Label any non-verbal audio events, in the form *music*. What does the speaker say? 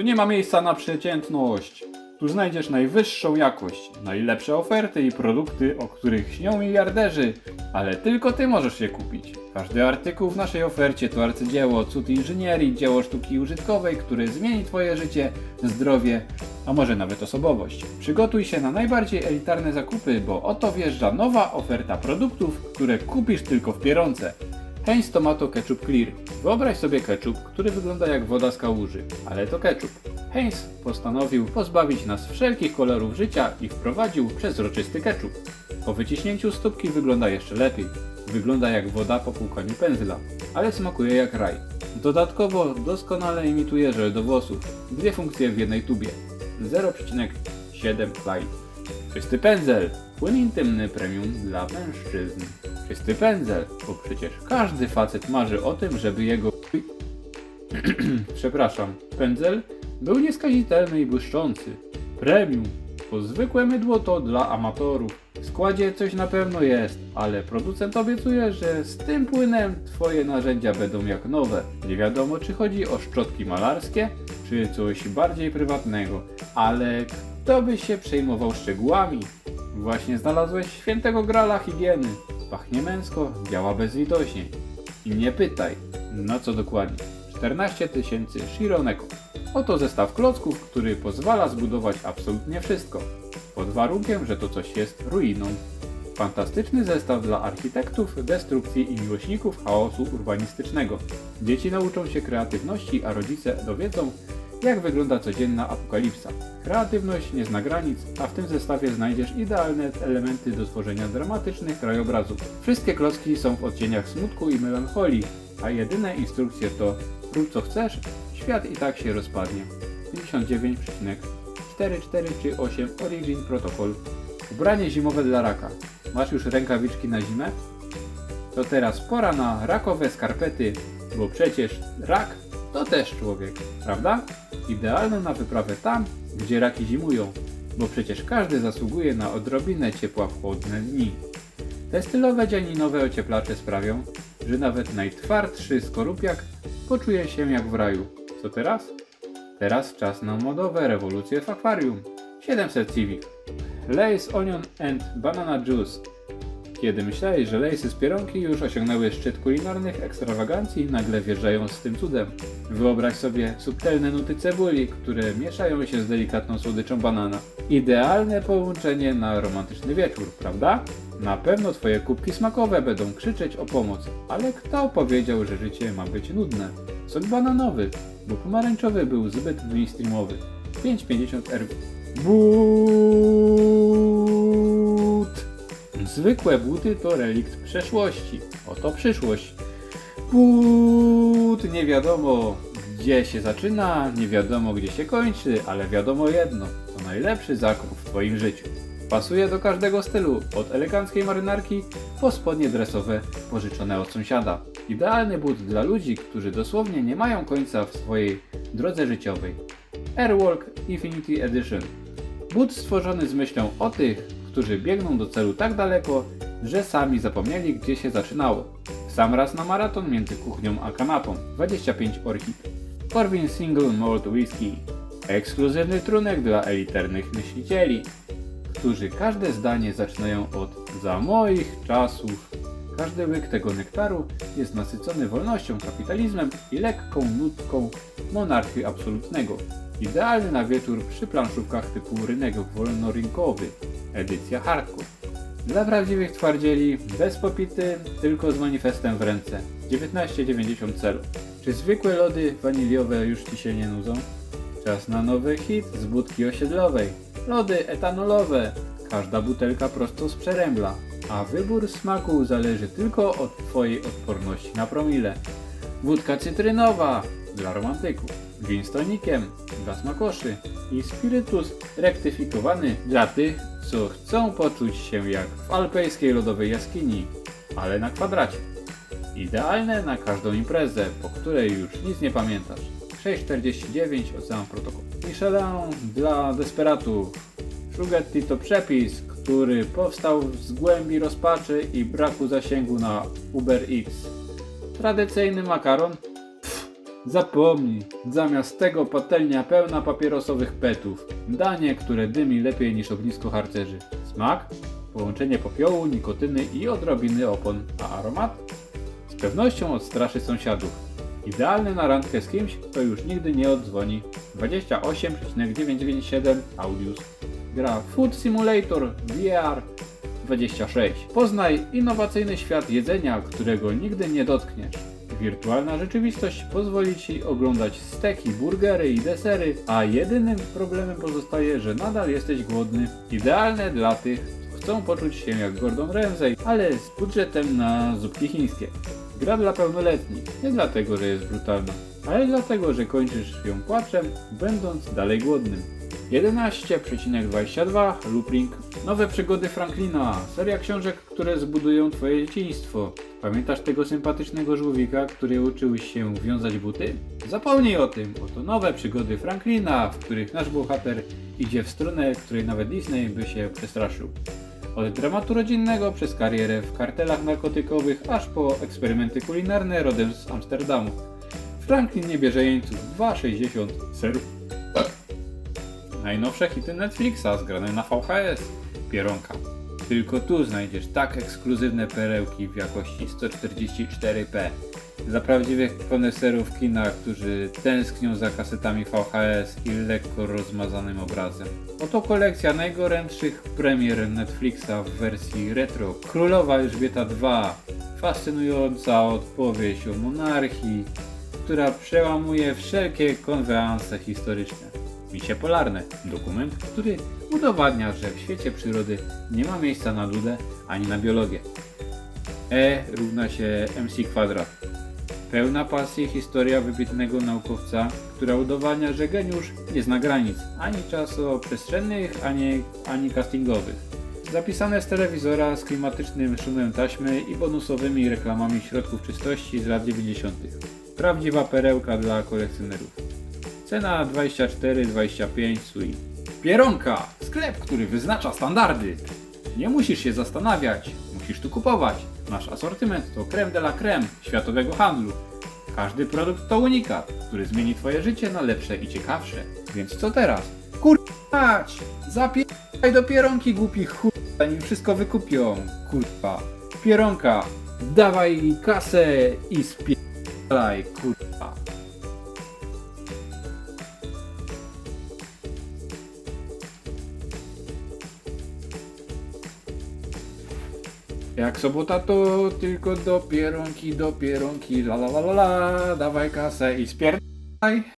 Tu nie ma miejsca na przeciętność. Tu znajdziesz najwyższą jakość, najlepsze oferty i produkty, o których śnią miliarderzy, ale tylko ty możesz je kupić. Każdy artykuł w naszej ofercie to arcydzieło, cud inżynierii, dzieło sztuki użytkowej, które zmieni twoje życie, zdrowie, a może nawet osobowość. Przygotuj się na najbardziej elitarne zakupy, bo oto wjeżdża nowa oferta produktów, które kupisz tylko w Pieronce. Heinz Tomato Ketchup Clear. Wyobraź sobie ketchup, który wygląda jak woda z kałuży, ale to ketchup. Heinz postanowił pozbawić nas wszelkich kolorów życia i wprowadził przezroczysty ketchup. Po wyciśnięciu stópki wygląda jeszcze lepiej. Wygląda jak woda po płukaniu pędzla, ale smakuje jak raj. Dodatkowo doskonale imituje żel do włosów. Dwie funkcje w jednej tubie. 0,7 light. Czysty pędzel. Płyn intymny premium dla mężczyzn. Czysty pędzel, bo przecież każdy facet marzy o tym, żeby jego... *clears throat* Przepraszam, pędzel był nieskazitelny i błyszczący. Premium, bo zwykłe mydło to dla amatorów. W składzie coś na pewno jest, ale producent obiecuje, że z tym płynem twoje narzędzia będą jak nowe. Nie wiadomo czy chodzi o szczotki malarskie, czy coś bardziej prywatnego, ale kto by się przejmował szczegółami? Właśnie znalazłeś świętego grala higieny. Pachnie męsko, działa bezlitośnie. I nie pytaj, na co dokładnie. 14 tysięcy Shironeko. Oto zestaw klocków, który pozwala zbudować absolutnie wszystko. Pod warunkiem, że to coś jest ruiną. Fantastyczny zestaw dla architektów, destrukcji i miłośników chaosu urbanistycznego. Dzieci nauczą się kreatywności, a rodzice dowiedzą, jak wygląda codzienna apokalipsa. Kreatywność nie zna granic, a w tym zestawie znajdziesz idealne elementy do tworzenia dramatycznych krajobrazów. Wszystkie klocki są w odcieniach smutku i melancholii, a jedyne instrukcje to rób co chcesz, świat i tak się rozpadnie. 59,44 czy 8 Origin Protocol. Ubranie zimowe dla raka. Masz już rękawiczki na zimę? To teraz pora na rakowe skarpety, bo przecież rak to też człowiek, prawda? Idealne na wyprawę tam, gdzie raki zimują, bo przecież każdy zasługuje na odrobinę ciepła w chłodne dni. Te stylowe dzianinowe ocieplacze sprawią, że nawet najtwardszy skorupiak poczuje się jak w raju. Co teraz? Teraz czas na modowe rewolucje w akwarium. 700 Civic. Lace Onion and Banana Juice. Kiedy myślałeś, że lejsy z pieronki już osiągnęły szczyt kulinarnych ekstrawagancji, nagle wjeżdżają z tym cudem. Wyobraź sobie subtelne nuty cebuli, które mieszają się z delikatną słodyczą banana. Idealne połączenie na romantyczny wieczór, prawda? Na pewno twoje kubki smakowe będą krzyczeć o pomoc, ale kto powiedział, że życie ma być nudne? Sok bananowy, bo pomarańczowy był zbyt mainstreamowy. 5,50 R. But. Zwykłe buty to relikt przeszłości. Oto przyszłość. But nie wiadomo gdzie się zaczyna, nie wiadomo gdzie się kończy, ale wiadomo jedno. To najlepszy zakup w Twoim życiu. Pasuje do każdego stylu, od eleganckiej marynarki po spodnie dresowe pożyczone od sąsiada. Idealny but dla ludzi, którzy dosłownie nie mają końca w swojej drodze życiowej. Airwalk Infinity Edition. But stworzony z myślą o tych, którzy biegną do celu tak daleko, że sami zapomnieli gdzie się zaczynało. Sam raz na maraton między kuchnią a kanapą. 25 orchid. Corwin Single Malt Whisky. Ekskluzywny trunek dla elitarnych myślicieli, którzy każde zdanie zaczynają od za moich czasów. Każdy łyk tego nektaru jest nasycony wolnością, kapitalizmem i lekką nutką monarchii absolutnego. Idealny na wieczór przy planszówkach typu rynek wolnorynkowy, edycja hardcore. Dla prawdziwych twardzieli, bez popity, tylko z manifestem w ręce. 19,90 celu. Czy zwykłe lody waniliowe już Ci się nie nudzą? Czas na nowy hit z budki osiedlowej. Lody etanolowe. Każda butelka prosto z przerębla. A wybór smaku zależy tylko od Twojej odporności na promile. Wódka cytrynowa dla romantyków. Gin z tonikiem dla smakoszy. I spirytus rektyfikowany dla tych, co chcą poczuć się jak w alpejskiej lodowej jaskini, ale na kwadracie. Idealne na każdą imprezę, po której już nic nie pamiętasz. 6,49 Ocean Protocol. Michelin dla desperatów. Shugetti to przepis, który powstał z głębi rozpaczy i braku zasięgu na Uber X. Tradycyjny makaron? Zapomnij, zamiast tego patelnia pełna papierosowych petów. Danie, które dymi lepiej niż ognisko harcerzy. Smak? Połączenie popiołu, nikotyny i odrobiny opon. A aromat? Z pewnością odstraszy sąsiadów. Idealny na randkę z kimś, kto już nigdy nie odzwoni. 28,997 Audius. Gra Food Simulator VR 26. Poznaj innowacyjny świat jedzenia, którego nigdy nie dotkniesz. Wirtualna rzeczywistość pozwoli Ci oglądać steki, burgery i desery, a jedynym problemem pozostaje, że nadal jesteś głodny. Idealne dla tych, co chcą poczuć się jak Gordon Ramsay, ale z budżetem na zupki chińskie. Gra dla pełnoletnich, nie dlatego, że jest brutalna, ale dlatego, że kończysz ją płaczem, będąc dalej głodnym. 11,22 Looping Nowe przygody Franklina, seria książek, które zbudują twoje dzieciństwo. Pamiętasz tego sympatycznego żółwika, który uczył się wiązać buty? Zapomnij o tym, oto nowe przygody Franklina, w których nasz bohater idzie w stronę, której nawet Disney by się przestraszył. Od dramatu rodzinnego przez karierę w kartelach narkotykowych, aż po eksperymenty kulinarne rodem z Amsterdamu. Franklin nie bierze jeńców 2,60 serów. Najnowsze hity Netflixa zgrane na VHS. Pieronka. Tylko tu znajdziesz tak ekskluzywne perełki w jakości 144p. Dla prawdziwych koneserów kina, którzy tęsknią za kasetami VHS i lekko rozmazanym obrazem. Oto kolekcja najgorętszych premier Netflixa w wersji retro. Królowa Elżbieta II. Fascynująca odpowiedź o monarchii, która przełamuje wszelkie konwenanse historyczne. Misie Polarne. Dokument, który udowadnia, że w świecie przyrody nie ma miejsca na ludę ani na biologię. E równa się MC kwadrat. Pełna pasji historia wybitnego naukowca, która udowadnia, że geniusz nie zna granic, ani czasoprzestrzennych, ani, ani castingowych. Zapisane z telewizora z klimatycznym szumem taśmy i bonusowymi reklamami środków czystości z lat 90. Prawdziwa perełka dla kolekcjonerów. Cena 24-25 sui. Pieronka! Sklep, który wyznacza standardy. Nie musisz się zastanawiać, musisz tu kupować. Nasz asortyment to creme de la creme światowego handlu. Każdy produkt to unikat, który zmieni twoje życie na lepsze i ciekawsze. Więc co teraz? Kurwać! Zapierdaj do pieronki głupi chuj, zanim wszystko wykupią. Kurwa. Pieronka, dawaj kasę i spierdalaj, kurwa. Jak sobota to tylko do pieronki, do pieronki, la la la la la, dawaj kasę i spierdalaj.